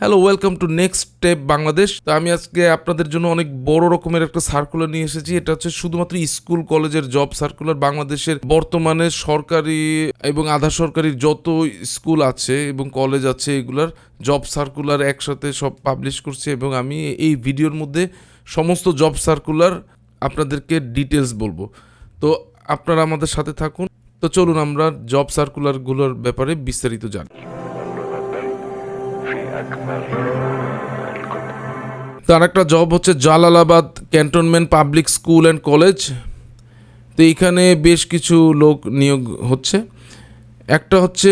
Hello welcome to next step Bangladesh তো আমি আজকে আপনাদের জন্য অনেক বড় রকমের একটা সার্কুলার নিয়ে এসেছি। এটা হচ্ছে শুধুমাত্র স্কুল, কলেজের জব সার্কুলার বাংলাদেশের বর্তমানে সরকারি এবং আধা সরকারি যত স্কুল আছে এবং কলেজ আছে, এগুলার জব সার্কুলার একসাথে সব পাবলিশ করছে এবং আমি এই ভিডিওর মধ্যে সমস্ত জব সার্কুলার আপনাদেরকে ডিটেলস বলব। তো আপনারা আমাদের সাথে থাকুন। তো চলুন আমরা জব সার্কুলারগুলোর ব্যাপারে বিস্তারিত জানি। তার একটা জব হচ্ছে Jalalabad cantonment public school and college তো এইখানে বেশ কিছু লোক নিয়োগ হচ্ছে। একটা হচ্ছে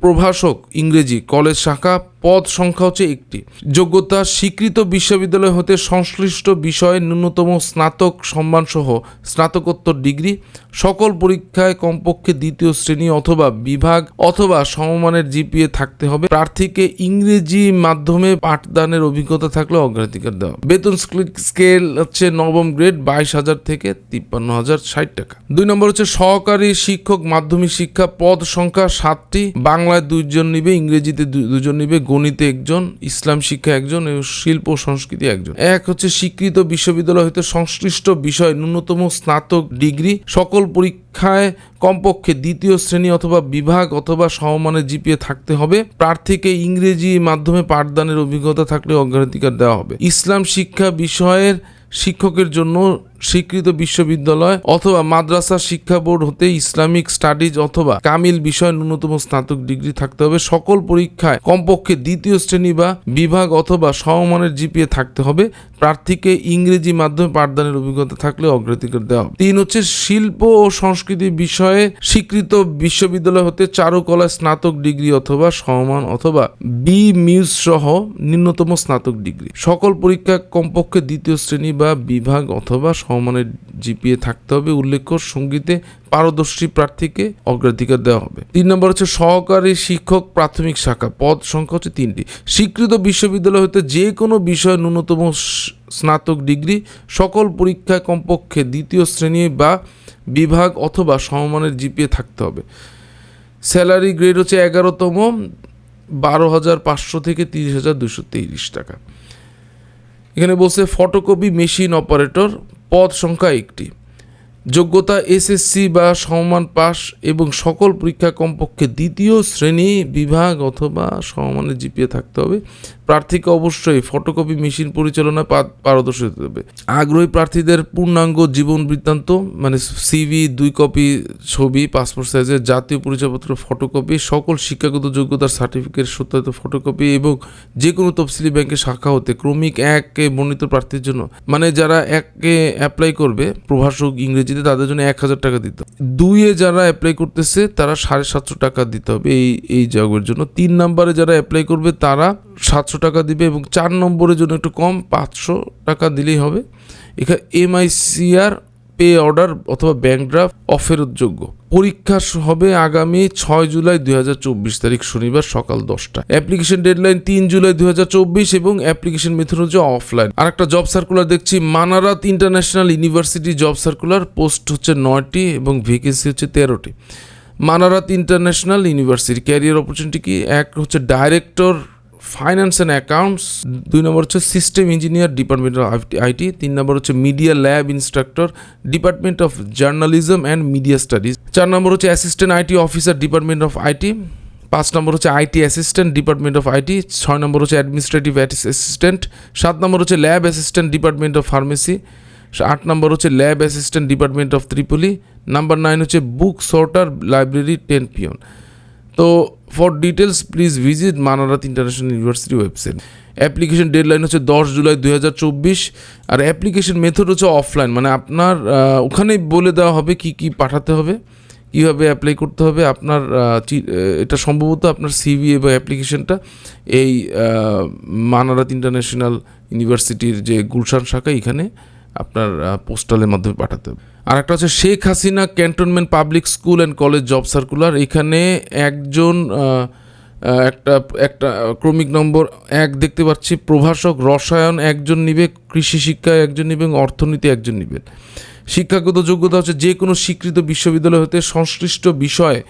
প্রভাষক ইংরেজি কলেজ শাখা পদ সংখ্যা হচ্ছে একটি। যোগ্যতা, স্বীকৃত বিশ্ববিদ্যালয় হতে সংশ্লিষ্ট বিষয়ে ন্যূনতম স্নাতক সম্মানসহ স্নাতকোত্তর ডিগ্রি, সকল পরীক্ষায় কমপক্ষে দ্বিতীয় শ্রেণি অথবা বিভাগ অথবা সমমানের জিপিএ থাকতে হবে। প্রার্থীকে ইংরেজি মাধ্যমে পাঠদানের অভিজ্ঞতা থাকলে অগ্রাধিকার দেওয়া বেতন স্কেল- হচ্ছে নবম গ্রেড, বাইশ হাজার থেকে তিপ্পান্ন হাজার ষাট টাকা। দুই নম্বর হচ্ছে সহকারী শিক্ষক মাধ্যমিক শিক্ষা পদ সংখ্যা সাতটি। বাংলায় দুইজন নিবে, ইংরেজিতে দুজন নিবে গণিতে একজন, ইসলাম শিক্ষা একজন এবং শিল্প সংস্কৃতি একজন। এক হচ্ছে স্বীকৃত বিশ্ববিদ্যালয় হতে সংশ্লিষ্ট বিষয় ন্যূনতম স্নাতক ডিগ্রি, সকল পরীক্ষায় কমপক্ষে দ্বিতীয় শ্রেণি অথবা বিভাগ অথবা সমমানের জিপিএ থাকতে হবে। প্রার্থীকে ইংরেজি মাধ্যমে পাঠদানের অভিজ্ঞতা থাকলে অগ্রাধিকার দেওয়া হবে। ইসলাম শিক্ষা বিষয়ের শিক্ষকের জন্য স্বীকৃত বিশ্ববিদ্যালয় অথবা মাদ্রাসা শিক্ষা বোর্ড হতে ইসলামিক স্টাডিজ অথবা কামিল বিষয় ন্যূনতম স্নাতক ডিগ্রি থাকতে হবে। সকল পরীক্ষায় কমপক্ষে দ্বিতীয় শ্রেণি বা বিভাগ অথবা সমমানের জিপিএ থাকতে হবে। প্রার্থীকে ইংরেজি মাধ্যমে পাঠদানের অভিজ্ঞতা থাকলে অগ্রাধিকার দেওয়া হবে। তিন হচ্ছে শিল্প ও সংস্কৃতি বিষয়ে স্বীকৃত বিশ্ববিদ্যালয় হতে চারুকলা স্নাতক ডিগ্রি অথবা সমমান অথবা বি মিউজ সহ ন্যূনতম স্নাতক ডিগ্রি। সকল পরীক্ষা কমপক্ষে দ্বিতীয় শ্রেণি বা বিভাগ অথবা সমমানের জিপিএ থাকতে হবে। উল্লেখ্য, সঙ্গীতে পারদর্শী প্রার্থীকে অগ্রাধিকার দেওয়া হবে। তিন নম্বর হচ্ছে সহকারী শিক্ষক প্রাথমিক শাখা। পদ সংখ্যা হচ্ছে তিনটি। স্বীকৃত বিশ্ববিদ্যালয় হতে যে কোনো বিষয়ে ন্যূনতম স্নাতক ডিগ্রি, সকল পরীক্ষায় কমপক্ষে দ্বিতীয় শ্রেণি বা বিভাগ অথবা সমমানের জিপিএ থাকতে হবে। স্যালারি গ্রেড হচ্ছে এগারোতম, বারো হাজার পাঁচশো থেকে তিরিশ হাজার দুশো তেইশ টাকা। এখানে বলছে ফটোকপি মেশিন অপারেটর পদ সংখ্যা একটি। যোগ্যতা এসএসসি বা সমমান পাস এবং সকল পরীক্ষা কমপক্ষে দ্বিতীয় শ্রেণি বিভাগ অথবা সমমানের জিপিএ থাকতে হবে। প্রার্থীকে অবশ্যই ফটোকপি, মেশিন পরিচালনায় পারদর্শী হতে হবে। আগ্রহী প্রার্থীদের পূর্ণাঙ্গ জীবন বৃত্তান্ত মানে সিভি দুই কপি ছবি পাসপোর্ট সাইজের জাতীয় পরিচয়পত্র, ফটোকপি, সকল শিক্ষাগত যোগ্যতার সার্টিফিকেট সত্যায়িত ফটোকপি এবং যে কোনো তফসিলি ব্যাংকের শাখা হতে ক্রমিক একে বর্ণিত প্রার্থীর জন্য। মানে যারা একে অ্যাপ্লাই করবে, প্রভাষক ইংরেজিতে তাদের জন্য এক হাজার টাকা দিতে। হবে দুইয়ে যারা অ্যাপ্লাই করতেছে, তারা সাড়ে সাতশো টাকা দিতে হবে এই এই জবের জন্য। তিন নম্বরে যারা অ্যাপ্লাই করবে, তারা সাতশো টাকা দিবে এবং চার নম্বরের জন্য একটু কম, পাঁচশো টাকা দিলেই হবে। এখানে এমআইসিআর পে অর্ডার অথবা ব্যাংক ড্রাফট অফেরতযোগ্য পরীক্ষা হবে আগামী ছয় জুলাই দু হাজার চব্বিশ তারিখ শনিবার সকাল দশটা অ্যাপ্লিকেশন ডেডলাইন তিন জুলাই দু হাজার চব্বিশ এবং অ্যাপ্লিকেশন মেথড হচ্ছে অফলাইন আর একটা জব সার্কুলার দেখছি, Manarat international university job circular post হচ্ছে নয়টি এবং ভ্যাকেন্সি হচ্ছে তেরোটি। Manarat international university career opportunity কি? এক হচ্ছে ডাইরেক্টর ফাইন্যান্স অ্যান্ড অ্যাকাউন্টস দুই নম্বর হচ্ছে system engineer department of IT তিন নম্বর হচ্ছে media lab instructor department of journalism and media studies চার নম্বর হচ্ছে assistant IT officer department of IT পাঁচ নম্বর হচ্ছে IT assistant department of IT ছয় নম্বর হচ্ছে অ্যাডমিনিস্ট্রেটিভ অ্যাসিস্ট্যান্ট সাত নম্বর হচ্ছে lab assistant department of pharmacy আট নম্বর হচ্ছে lab assistant department of triple E number nine হচ্ছে book sorter library ten peon তো for details please visit Manarat international university website application deadline হচ্ছে দশ জুলাই দু হাজার চব্বিশ আর অ্যাপ্লিকেশন মেথড হচ্ছে অফলাইন মানে আপনার ওখানেই বলে দেওয়া হবে কি কি পাঠাতে হবে, কীভাবে অ্যাপ্লাই করতে হবে, আপনার এটা সম্ভবত আপনার সিভি এবং অ্যাপ্লিকেশনটা এই মানারাত ইন্টারন্যাশনাল ইউনিভার্সিটির যে গুলশান শাখা, এখানে আপনার পোস্টালের মাধ্যমে পাঠাতে হবে। আর একটা হচ্ছে Sheikh Hasina cantonment public school and college job circular. এখানে একজন একটা একটা ক্রমিক নম্বর এক দেখতে পাচ্ছি, প্রভাষক রসায়ন একজন নিবে, কৃষি শিক্ষা একজন নিবে, এবং অর্থনীতি একজন নিবেন শিক্ষাগত যোগ্যতা হচ্ছে যে কোনো স্বীকৃত বিশ্ববিদ্যালয় হতে সংশ্লিষ্ট বিষয়ে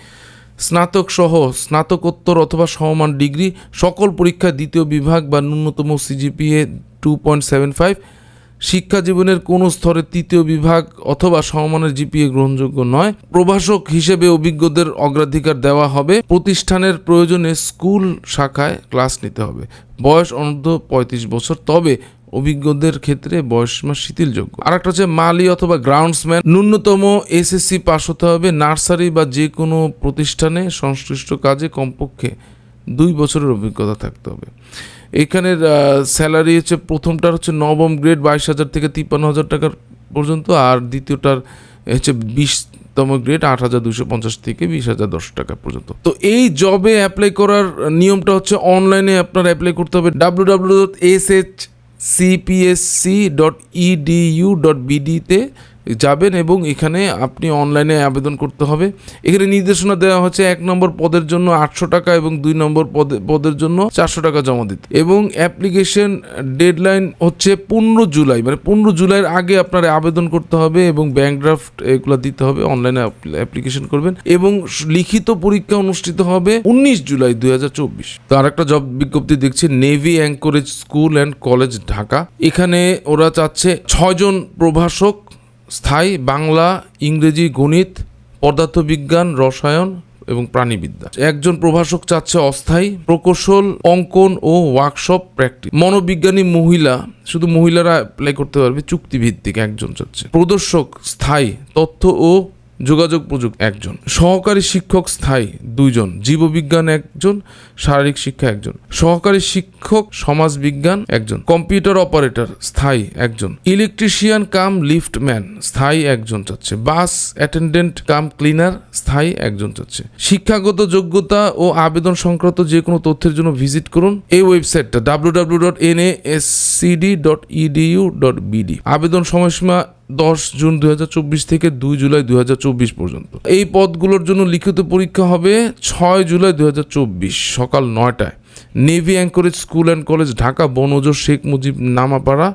স্নাতক সহ স্নাতকোত্তর অথবা সমমান ডিগ্রি, সকল পরীক্ষায় দ্বিতীয় বিভাগ বা ন্যূনতম CGPA two point seven five শিক্ষা জীবনের কোনো স্তরে তৃতীয় বিভাগ অথবা সমমানের জিপিএ গ্রহণযোগ্য নয়। প্রভাষক হিসেবে অভিজ্ঞদের অগ্রাধিকার দেওয়া হবে। প্রতিষ্ঠানের প্রয়োজনে স্কুল শাখায় ক্লাস নিতে হবে। বয়স অনূর্ধ্ব পঁয়ত্রিশ বছর। তবে অভিজ্ঞদের ক্ষেত্রে বয়সসীমা শিথিলযোগ্য। আর একটা হচ্ছে মালি অথবা গ্রাউন্ডসম্যান। ন্যূনতম এসএসসি পাস হতে হবে। নার্সারি বা যে কোনো প্রতিষ্ঠানে সংশ্লিষ্ট কাজে কমপক্ষে দুই বছরের অভিজ্ঞতা থাকতে হবে। এখানের স্যালারি হচ্ছে প্রথমটার হচ্ছে নবম গ্রেড বাইশ হাজার থেকে তিপ্পান্ন হাজার টাকার পর্যন্ত আর দ্বিতীয়টার হচ্ছে বিশতম গ্রেড আট হাজার দুশো পঞ্চাশ থেকে বিশ হাজার দশ টাকা পর্যন্ত। তো এই জবে অ্যাপ্লাই করার নিয়মটা হচ্ছে অনলাইনে আপনার অ্যাপ্লাই করতে হবে W W dot S H CPSC dot EDU dot বিডিতে যাবেন এবং এখানে আপনি অনলাইনে আবেদন করতে হবে। এখানে নির্দেশনা দেওয়া হচ্ছে এক নম্বর পদের জন্য আটশো টাকা এবং দুই নম্বর পদে পদের জন্য চারশো টাকা জমা দিতে। এবং অ্যাপ্লিকেশন ডেডলাইন হচ্ছে পনেরো জুলাই মানে পনেরো জুলাইয়ের আগে আপনার আবেদন করতে হবে এবং ব্যাংক ড্রাফট এগুলো দিতে হবে অনলাইনে অ্যাপ্লিকেশন করবেন। এবং লিখিত পরীক্ষা অনুষ্ঠিত হবে উনিশ জুলাই দুই হাজার চব্বিশ। তো আরেকটা জব বিজ্ঞপ্তি দেখছি navy anchorage school and college Dhaka এখানে ওরা চাচ্ছে ছয়জন প্রভাষক স্থায়ী বাংলা, ইংরেজি গণিত, পদার্থবিজ্ঞান, রসায়ন এবং প্রাণীবিদ্যা। একজন প্রভাষক চাচ্ছে অস্থায়ী, প্রকৌশল, অঙ্কন ও ওয়ার্কশপ প্র্যাকটিস। মনোবিজ্ঞানী মহিলা, শুধু মহিলারা অ্যাপ্লাই করতে পারবে, চুক্তিভিত্তিক একজন চাচ্ছে। প্রদর্শক স্থায়ী, তথ্য ও যোগাযোগ প্রযুক্তি একজন, সহকারী শিক্ষক স্থায়ী দুইজন, জীববিজ্ঞান একজন, শারীরিক শিক্ষা একজন, সহকারী শিক্ষক সমাজবিজ্ঞান একজন, কম্পিউটার অপারেটর স্থায়ী একজন, ইলেকট্রিশিয়ান কাম লিফট ম্যান স্থায়ী একজন চাচ্ছে, বাস অ্যাটেন্ডেন্ট কাম ক্লিনার স্থায়ী একজন চাচ্ছে। শিক্ষাগত যোগ্যতা ও আবেদন সংক্রান্ত যে কোনো তথ্যের জন্য ভিজিট করুন এই ওয়েবসাইটটা W W dot N SCD dot dot আবেদন সময়সীমা দশ জুন দু হাজার চব্বিশ থেকে দুই জুলাই দু হাজার চব্বিশ পর্যন্ত। এই পদগুলোর জন্য লিখিত পরীক্ষা হবে ছয় জুলাই দু হাজার চব্বিশ, সকাল নয়টায়। Navy anchorage school and college, Dhaka বনজ শেখ মুজিব নামাপাড়া,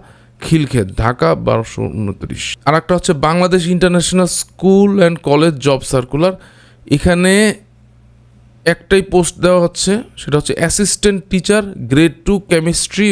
খিলক্ষেত, ঢাকা, বারোশো উনত্রিশ। আর একটা হচ্ছে Bangladesh international school and college job circular. এখানে একটাই পোস্ট দেওয়া হচ্ছে, সেটা হচ্ছে assistant teacher grade two chemistry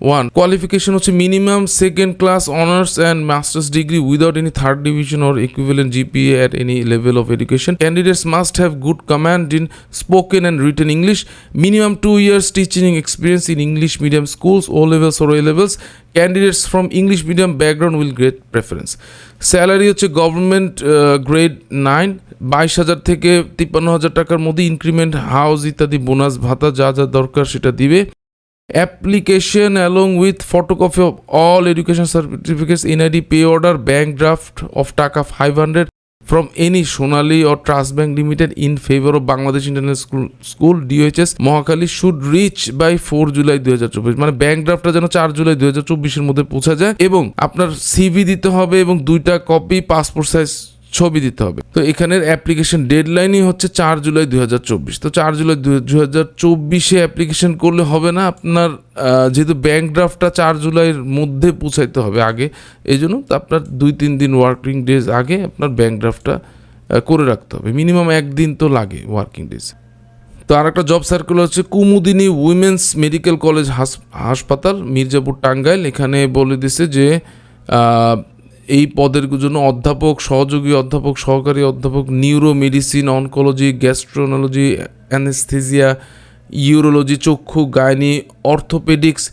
one qualification হচ্ছে minimum second class honours and masters degree without any third division or equivalent GPA at any level of education candidates must have good command in spoken and written English minimum two years teaching experience in English medium schools O levels or A levels candidates from English medium background will great preference salary হচ্ছে government grade nine বাইশ হাজার থেকে তিপ্পান্ন হাজার টাকার মধ্যে increment house ইত্যাদি bonus ভাতা, যা যা দরকার সেটা দিবে। Application along with photocopy of all education certificates NID pay order bank draft of taka five hundred from any Sonali or trust bank limited in favour of Bangladesh international school school DOHS Mohakhali should reach by four July দু হাজার চব্বিশ। মানে bank ড্রাফটটা যেন চার জুলাই দু হাজার চব্বিশের মধ্যে পৌঁছা যায় এবং আপনার সিভি দিতে হবে এবং দুইটা কপি পাসপোর্ট সাইজ ছবি দিতে হবে। তো এখানের অ্যাপ্লিকেশন ডেডলাইনই হচ্ছে চার জুলাই দুই হাজার চব্বিশ। তো চার জুলাই দুই হাজার চব্বিশে অ্যাপ্লিকেশন করলে হবে না, আপনার যেহেতু ব্যাংক ড্রাফটটা চার জুলাইয়ের মধ্যে পৌঁছাইতে হবে আগে, এই জন্য আপনার দুই তিন দিন ওয়ার্কিং ডেজ আগে আপনার ব্যাংক ড্রাফটটা করে রাখতে হবে। মিনিমাম একদিন তো লাগে ওয়ার্কিং ডেজ তো আর একটা জব সার্কেল হচ্ছে কুমুদিনী উইমেন্স মেডিকেল কলেজ হাস- হাসপাতাল, মির্জাপুর টাঙ্গাইল। এখানে বলে দিছে যে এই পদের জন্য অধ্যাপক, সহযোগী অধ্যাপক, সহকারী অধ্যাপক neuro medicine oncology gastroenterology anaesthesia urology চক্ষু গায়নি অর্থোপেডিক্স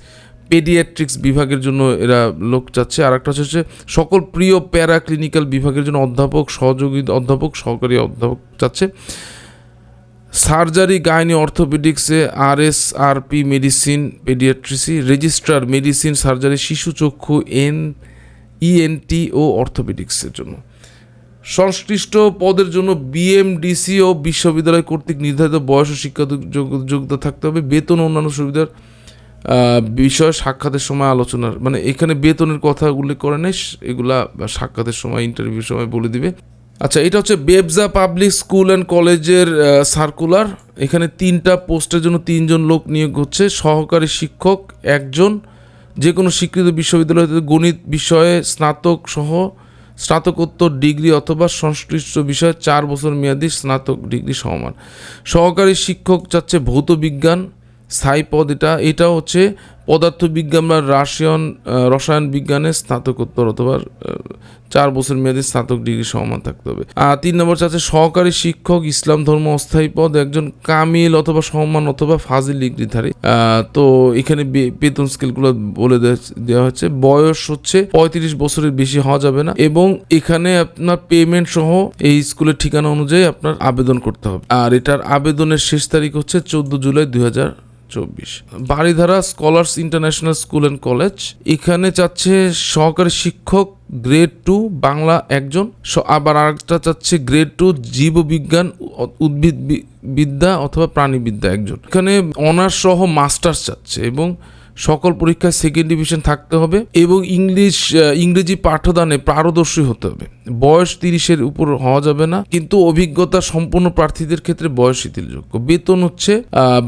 পেডিয়াট্রিক্স বিভাগের জন্য এরা লোক চাচ্ছে। আর একটা হচ্ছে সকল প্রিয় প্যারা ক্লিনিক্যাল বিভাগের জন্য অধ্যাপক, সহযোগী অধ্যাপক, সহকারী অধ্যাপক চাচ্ছে। Surgery, gynae অর্থোপেডিক্সে R S R P medicine paediatrics registrar medicine surgery, শিশু চক্ষু, এন ইএনটি ও অর্থোপেডিক্সের জন্য। সংশ্লিষ্ট পদের জন্য বিএমডিসি ও বিশ্ববিদ্যালয় কর্তৃক নির্ধারিত বয়স ও শিক্ষা যোগ্যতা থাকতে হবে। বেতন ও অন্যান্য সুবিধার বিষয় সাক্ষাতের সময় আলোচনার মানে এখানে বেতনের কথা উল্লেখ করে নেই, এগুলা সাক্ষাতের সময় ইন্টারভিউর সময় বলে দিবে। আচ্ছা এটা হচ্ছে বেবজা পাবলিক স্কুল অ্যান্ড কলেজের সার্কুলার এখানে তিনটা পোস্টের জন্য তিনজন লোক নিয়োগ হচ্ছে। সহকারী শিক্ষক একজন যে কোনো স্বীকৃত বিশ্ববিদ্যালয় হতে গণিত বিষয়ে স্নাতক সহ স্নাতকোত্তর ডিগ্রি অথবা সংশ্লিষ্ট বিষয়ে চার বছর মেয়াদী স্নাতক ডিগ্রি সমান। সহকারী শিক্ষক চাচ্ছে ভৌত বিজ্ঞান, স্থায়ী পদ এটা এটা হচ্ছে পদার্থবিজ্ঞান বা রাসায়ন রসায়ন বিজ্ঞানে স্নাতকোত্তর অথবা চার বছর মেয়াদী স্নাতক ডিগ্রি সমান থাকতে হবে। আর তিন নম্বর চাচ্ছে সহকারী শিক্ষক, ইসলাম ধর্ম, অস্থায়ী পদ, একজন কামিল অথবা সম্মান অথবা ফাজিল ডিগ্রিধারী। তো এখানে বেতন স্কেলগুলো বলে দেওয়া হচ্ছে বয়স হচ্ছে পঁয়ত্রিশ বছরের বেশি হওয়া যাবে না এবং এখানে আপনার পেমেন্ট সহ এই স্কুলের ঠিকানা অনুযায়ী আপনার আবেদন করতে হবে। আর এটার আবেদনের শেষ তারিখ হচ্ছে চোদ্দ জুলাই দুই হাজার চব্বিশ। Baridhara scholars international school and college. এখানে চাচ্ছে সহকারী শিক্ষক গ্রেড টু, বাংলা একজন। আবার আরেকটা চাচ্ছে গ্রেড টু, জীববিজ্ঞান উদ্ভিদ বিদ্যা অথবা প্রাণীবিদ্যা একজন। এখানে অনার্স সহ মাস্টার্স চাচ্ছে এবং সকল পরীক্ষায় সেকেন্ড ডিভিশন থাকতে হবে এবং ইংলিশ ইংরেজি পাঠদানে পারদর্শী হতে হবে। বয়স তিরিশের উপর হওয়া যাবে না, কিন্তু অভিজ্ঞতা সম্পন্ন প্রার্থীদের ক্ষেত্রে বয়স শিথিলযোগ্য। বেতন হচ্ছে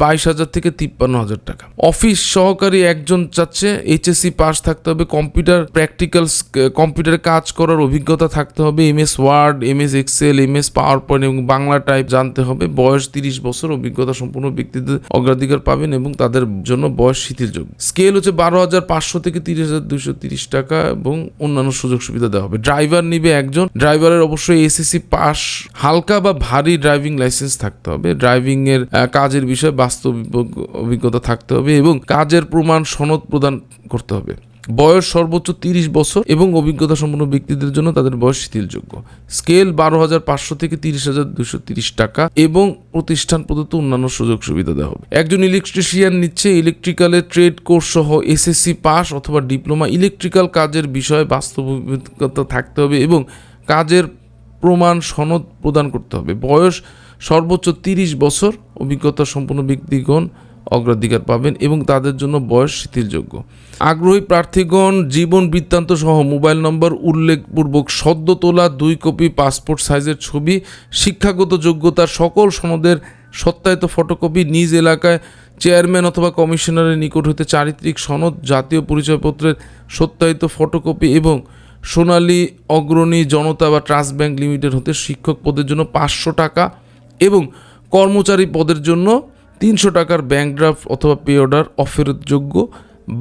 বাইশ হাজার থেকে তিপ্পান্ন হাজার টাকা। অফিস সহকারী একজন চাচ্ছে এইচএসসি পাস থাকতে হবে, কম্পিউটার প্র্যাকটিক্যাল কম্পিউটারে কাজ করার অভিজ্ঞতা থাকতে হবে M S Word M S Excel M S power point এবং বাংলা টাইপ জানতে হবে। বয়স তিরিশ বছর অভিজ্ঞতা সম্পূর্ণ ব্যক্তিদের অগ্রাধিকার পাবেন এবং তাদের জন্য বয়স শিথিলযোগ্য। স্কেল হচ্ছে বারো হাজার পাঁচশো থেকে তিরিশ হাজার দুশো তিরিশ টাকা এবং অন্যান্য সুযোগ সুবিধা দেওয়া হবে। ড্রাইভার নিবে একজন। ড্রাইভারের অবশ্যই এসএসসি পাস। হালকা বা ভারী ড্রাইভিং লাইসেন্স থাকতে হবে। ড্রাইভিং এর কাজের বিষয়ে বাস্তব অভিজ্ঞতা থাকতে হবে এবং কাজের প্রমাণ সনদ প্রদান করতে হবে। বয়স সর্বোচ্চ তিরিশ বছর এবং অভিজ্ঞতা সম্পন্ন ব্যক্তিদের জন্য তাদের বয়স শিথিলযোগ্য। স্কেল বারো হাজার পাঁচশো থেকে তিরিশ হাজার দুশো তিরিশ টাকা এবং প্রতিষ্ঠান প্রদত্ত অন্যান্য সুযোগ সুবিধা দেওয়া হবে। একজন ইলেকট্রিশিয়ান নিচ্ছে ইলেকট্রিক্যালের ট্রেড কোর্স সহ এসএসসি পাস অথবা ডিপ্লোমা। ইলেকট্রিক্যাল কাজের বিষয়ে বাস্তব অভিজ্ঞতা থাকতে হবে এবং কাজের প্রমাণ সনদ প্রদান করতে হবে। বয়স সর্বোচ্চ তিরিশ বছর, অভিজ্ঞতা সম্পন্ন ব্যক্তিগণ অগ্রাধিকার পাবেন এবং তাদের জন্য বয়স শিথিলযোগ্য। আগ্রহী প্রার্থীগণ, জীবন বৃত্তান্ত সহ মোবাইল নম্বর, উল্লেখপূর্বক সদ্য তোলা দুই কপি পাসপোর্ট সাইজের ছবি, শিক্ষাগত যোগ্যতার সকল সনদের সত্যায়িত ফটোকপি নিজ এলাকায় চেয়ারম্যান অথবা কমিশনারের নিকট হতে চারিত্রিক সনদ, জাতীয় পরিচয়পত্রের সত্যায়িত ফটোকপি এবং সোনালী অগ্রণী জনতা বা ট্রাস্ট ব্যাংক লিমিটেড হতে শিক্ষক পদের জন্য পাঁচশো টাকা এবং কর্মচারী পদের জন্য তিনশো টাকার ব্যাংক ড্রাফট অথবা pay order অফেরতযোগ্য।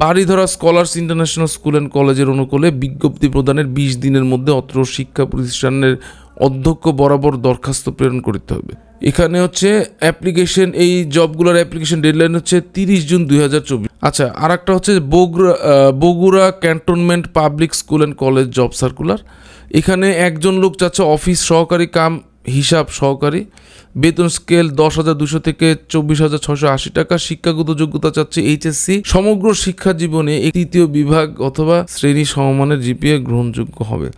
Baridhara scholars international school and কলেজের অনুকূলে বিজ্ঞপ্তি প্রদানের বিশ দিনের মধ্যে অত্র শিক্ষা প্রতিষ্ঠানের অধ্যক্ষ বরাবর দরখাস্ত প্রেরণ করতে হবে এখানে হচ্ছে অ্যাপ্লিকেশন এই জবগুলোর অ্যাপ্লিকেশন ডেডলাইন হচ্ছে তিরিশ জুন দুই হাজার চব্বিশ। আচ্ছা আর একটা হচ্ছে Bogura Bogura cantonment public school and college job circular এখানে একজন লোক চাচ্ছে অফিস সহকারী কাম হিসাব সহকারী বেতন স্কেল দশ হাজার দুশো থেকে চব্বিশ হাজার ছশো আশি টাকা। শিক্ষাগত যোগ্যতা চাচ্ছে এইচএসসি। সমগ্র শিক্ষা জীবনে তৃতীয় বিভাগ অথবা শ্রেণি সমমানের জিপিএ গ্রহণযোগ্য হবে।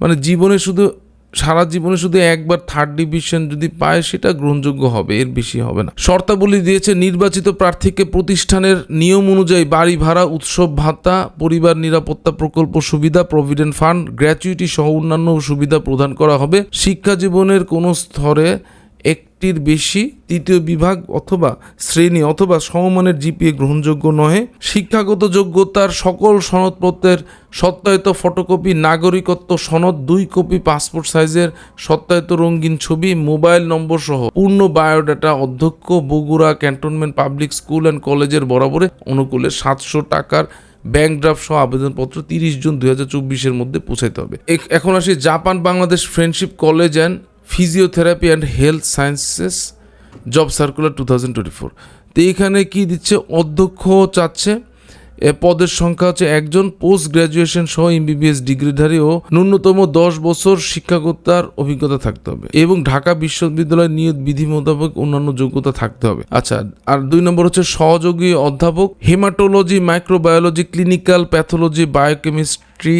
মানে জীবনে শুধু সারা জীবনে শুধু একবার থার্ড ডিভিশন যদি পায়, সেটা গ্রহণযোগ্য হবে, এর বেশি হবে না। শর্তাবলী দিয়েছে নির্বাচিত প্রার্থীকে প্রতিষ্ঠানের নিয়ম অনুযায়ী বাড়ি ভাড়া, উৎসব ভাতা, পরিবার নিরাপত্তা প্রকল্প সুবিধা প্রভিডেন্ট ফান্ড গ্র্যাচুইটি সহ অন্যান্য সুবিধা প্রদান করা হবে। শিক্ষা জীবনের কোনো স্তরে একটির বেশি তৃতীয় বিভাগ অথবা শ্রেণি অথবা সমমানের জিপিএ গ্রহণযোগ্য নহে। শিক্ষাগত যোগ্যতার সকল সনদপত্রের সত্যায়িত ফটোকপি, নাগরিকত্ব সনদ, দুই কপি পাসপোর্ট সাইজের সত্যায়িত রঙিন ছবি, মোবাইল নম্বর সহ পূর্ণ বায়োডাটা অধ্যক্ষ, Bogura cantonment public school and কলেজের বরাবরে অনুকূলে সাতশো টাকার ব্যাংক ড্রাফট সহ আবেদনপত্র তিরিশ জুন দুই হাজার চব্বিশের মধ্যে পৌঁছাইতে হবে। এখ- এখন আসি Japan Bangladesh friendship college and physiotherapy and health sciences job circular two thousand twenty four তো এখানে কি দিচ্ছে? অধ্যক্ষ চাচ্ছে পদের সংখ্যা হচ্ছে একজন পোস্ট গ্র্যাজুয়েশন সহ এমবিবিএস ডিগ্রিধারী ও ন্যূনতম দশ বছর শিক্ষাগতার অভিজ্ঞতা থাকতে হবে এবং ঢাকা বিশ্ববিদ্যালয়ের নিয়ত বিধি মোতাবেক অন্যান্য যোগ্যতা থাকতে হবে। আচ্ছা আর দুই নম্বর হচ্ছে সহযোগী অধ্যাপক, haematology microbiology clinical pathology biochemistry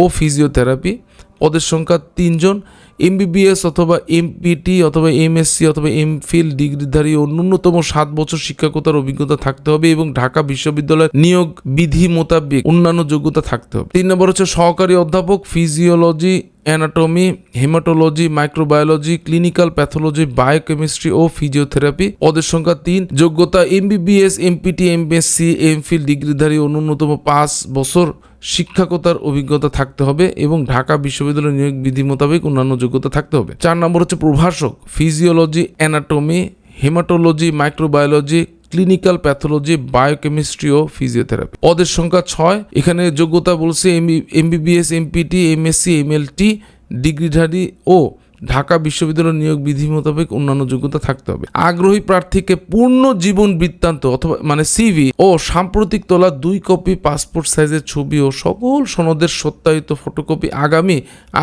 ও ফিজিওথেরাপি পদের সংখ্যা তিনজন। এমবিবিএস অথবা এমপিটি অথবা এমএসসি অথবা এমফিল ডিগ্রিধারী ও ন্যূনতম সাত বছর শিক্ষকতার অভিজ্ঞতা থাকতে হবে এবং ঢাকা বিশ্ববিদ্যালয়ের নিয়োগ বিধি মোতাবেক অন্যান্য যোগ্যতা থাকতে হবে। তিন নম্বর হচ্ছে সহকারী অধ্যাপক, physiology anatomy haematology microbiology clinical pathology biochemistry ও ফিজিওথেরাপি পদের সংখ্যা তিন। যোগ্যতা এমবিবিএস এমপিটি এমবিএসসি এমফিল ডিগ্রিধারী ও ন্যূনতম পাঁচ বছর শিক্ষকতার অভিজ্ঞতা থাকতে হবে এবং ঢাকা বিশ্ববিদ্যালয় নিয়োগ বিধি মোতাবেক অন্যান্য যোগ্যতা থাকতে হবে। চার নম্বর হচ্ছে প্রভাষক। Physiology anatomy hematology microbiology clinical pathology biochemistry ও ফিজিওথেরাপি পদের সংখ্যা ছয়। এখানে যোগ্যতা বলছে এমবিবিএস এমপিটি এমএসসি এমএলটি ডিগ্রিধারী ও ঢাকা বিশ্ববিদ্যালয় নিয়োগ বিধি মোতাবেক অন্যান্য যোগ্যতা থাকতে হবে। আগ্রহী প্রার্থীকে পূর্ণ জীবন বৃত্তান্ত অথবা মানে সিভি ও সাম্প্রতিক তোলা দুই কপি, পাসপোর্ট সাইজের ছবি ও সকল সনদের সত্যায়িত ফটোকপি আগামী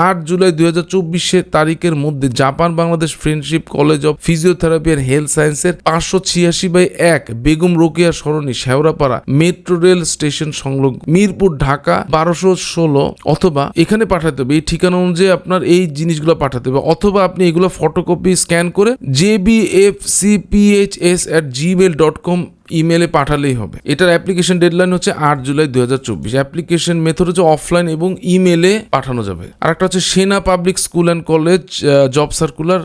আট জুলাই দুই হাজার চব্বিশের তারিখের মধ্যে Japan, Bangladesh friendship college of physiotherapy and health সায়েন্সের পাঁচশো ছিয়াশি বাই এক বেগম রোকেয়া সরণি শেওড়াপাড়া মেট্রো রেল স্টেশন সংলগ্ন মিরপুর, ঢাকা বারোশো ষোলো অথবা এখানে পাঠাতে হবে। এই ঠিকানা অনুযায়ী আপনার এই জিনিসগুলো পাঠাতে হবে। অথবা আপনি এগুলো ফটোকপি স্ক্যান করে J B F C P H S at gmail dot com ইমেলে পাঠালেই হবে। এটার অ্যাপ্লিকেশন ডেডলাইন হচ্ছে আট জুলাই দু হাজার চব্বিশ। অ্যাপ্লিকেশন মেথড হচ্ছে অফলাইন এবং ইমেলে পাঠানো যাবে। আর একটা হচ্ছে Sena public school and college job circular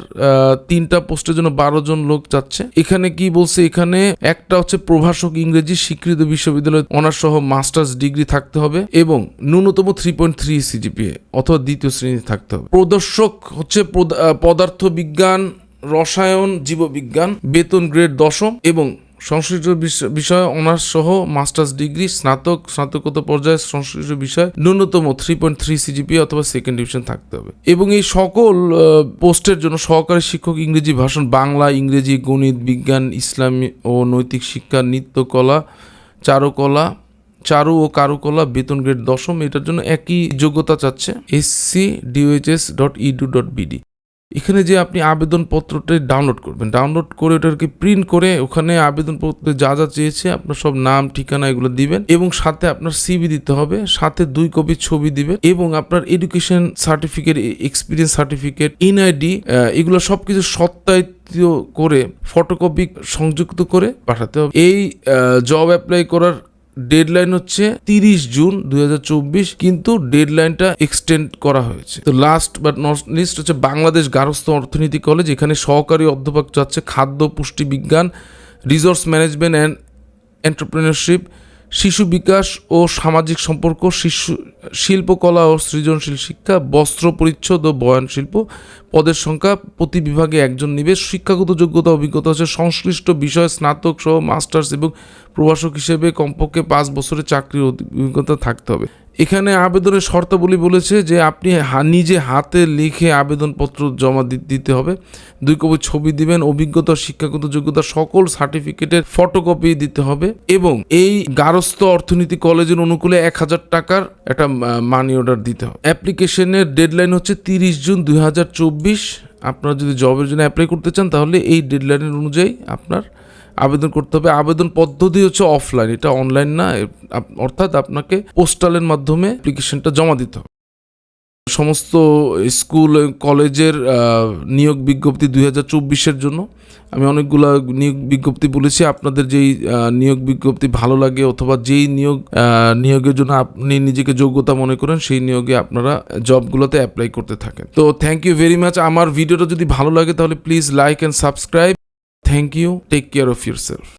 তিনটা পোস্টের জন্য বারো জন লোক যাচ্ছে। এখানে কি বলছে? এখানে একটা হচ্ছে প্রভাষক ইংরেজি স্বীকৃত বিশ্ববিদ্যালয় অনার্স সহ মাস্টার্স ডিগ্রি থাকতে হবে এবং ন্যূনতম থ্রি পয়েন্ট থ্রি সিজিপিএ অথবা দ্বিতীয় শ্রেণি থাকতে হবে। প্রদর্শক হচ্ছে পদার্থ বিজ্ঞান রসায়ন, জীববিজ্ঞান, বেতন গ্রেড দশম এবং সংশ্লিষ্ট বিষ- বিষয়ে অনার্স সহ মাস্টার্স ডিগ্রি, স্নাতক, স্নাতকোত্তর পর্যায়ে সংশ্লিষ্ট বিষয় ন্যূনতম থ্রি পয়েন্ট থ্রি সিজিপি অথবা সেকেন্ড ডিভিশন থাকতে হবে। এবং এই সকল পোস্টের জন্য সহকারী শিক্ষক ইংরেজি ভাষণ, বাংলা, ইংরেজি, গণিত, বিজ্ঞান, ইসলামী ও নৈতিক শিক্ষা, নৃত্যকলা, চারুকলা, চারু ও কারুকলা, বেতন গ্রেড দশম, এটার জন্য একই যোগ্যতা চাচ্ছে SC DOHS dot edu dot BD এখানে যে আপনি আবেদনপত্রটা ডাউনলোড করবেন ডাউনলোড করে ওটাকে প্রিন্ট করে ওখানে আবেদনপত্রে যা যা চেয়েছে, আপনার সব নাম, ঠিকানা এগুলো দিবেন এবং সাথে আপনার সিভি দিতে হবে, সাথে দুই কপি ছবি দিবেন এবং আপনার education certificate experience certificate NID এগুলো সব কিছু করে ফটোকপি সংযুক্ত করে পাঠাতে হবে। এই জব অ্যাপ্লাই করার ডেডলাইন হচ্ছে তিরিশ জুন দু হাজার চব্বিশ, কিন্তু ডেডলাইনটা এক্সটেন্ড করা হয়েছে। তো লাস্ট বাট নট লিস্ট হচ্ছে বাংলাদেশ গার্হস্থ অর্থনীতি কলেজ এখানে সহকারী অধ্যাপক যাচ্ছে খাদ্য, পুষ্টি বিজ্ঞান রিসোর্স ম্যানেজমেন্ট অ্যান্ড এন্টারপ্রেনারশিপ শিশু বিকাশ ও সামাজিক সম্পর্ক, শিশু, শিল্পকলা ও সৃজনশীল শিক্ষা, বস্ত্র পরিচ্ছদ ও বয়ন শিল্প। পদের সংখ্যা, প্রতি বিভাগে একজন নিবে। শিক্ষাগত যোগ্যতা অভিজ্ঞতা হচ্ছে সংশ্লিষ্ট বিষয়ে, স্নাতক সহ মাস্টার্স এবং প্রভাষক হিসেবে কমপক্ষে পাঁচ বছরের চাকরির অভিজ্ঞতা থাকতে হবে। এখানে আবেদনের শর্তাবলী বলেছে যে আপনি নিজে হাতে লিখে আবেদনপত্র জমা দিতে হবে। দুই কপি ছবি দিবেন, অভিজ্ঞতা, শিক্ষাগত যোগ্যতা সকল সার্টিফিকেটের ফটোকপি দিতে হবে এবং এই গারস্থ অর্থনীতি কলেজের অনুকূলে এক হাজার টাকার একটা মানি অর্ডার দিতে হবে। অ্যাপ্লিকেশনের ডেডলাইন হচ্ছে তিরিশ জুন দুই হাজার চব্বিশ। আপনারা যদি জবের জন্য অ্যাপ্লাই করতে চান তাহলে এই ডেডলাইনের অনুযায়ী আপনার আবেদন করতে হবে। আবেদন পদ্ধতি হচ্ছে অফলাইন এটা অনলাইন না অর্থাৎ আপনাকে পোস্টালের মাধ্যমে অ্যাপ্লিকেশনটা জমা দিতে হবে। সমস্ত স্কুল, কলেজের নিয়োগ বিজ্ঞপ্তি দুই হাজার চব্বিশের জন্য আমি অনেকগুলো নিয়োগ বিজ্ঞপ্তি বলেছি। আপনাদের যেই নিয়োগ বিজ্ঞপ্তি ভালো লাগে অথবা যেই নিয়োগ নিয়োগের জন্য আপনি নিজেকে যোগ্যতা মনে করেন, সেই নিয়োগে আপনারা জবগুলোতে অ্যাপ্লাই করতে থাকেন। তো থ্যাংক ইউ ভেরি মাচ আমার ভিডিওটা যদি ভালো লাগে তাহলে please like and subscribe thank you take care of yourself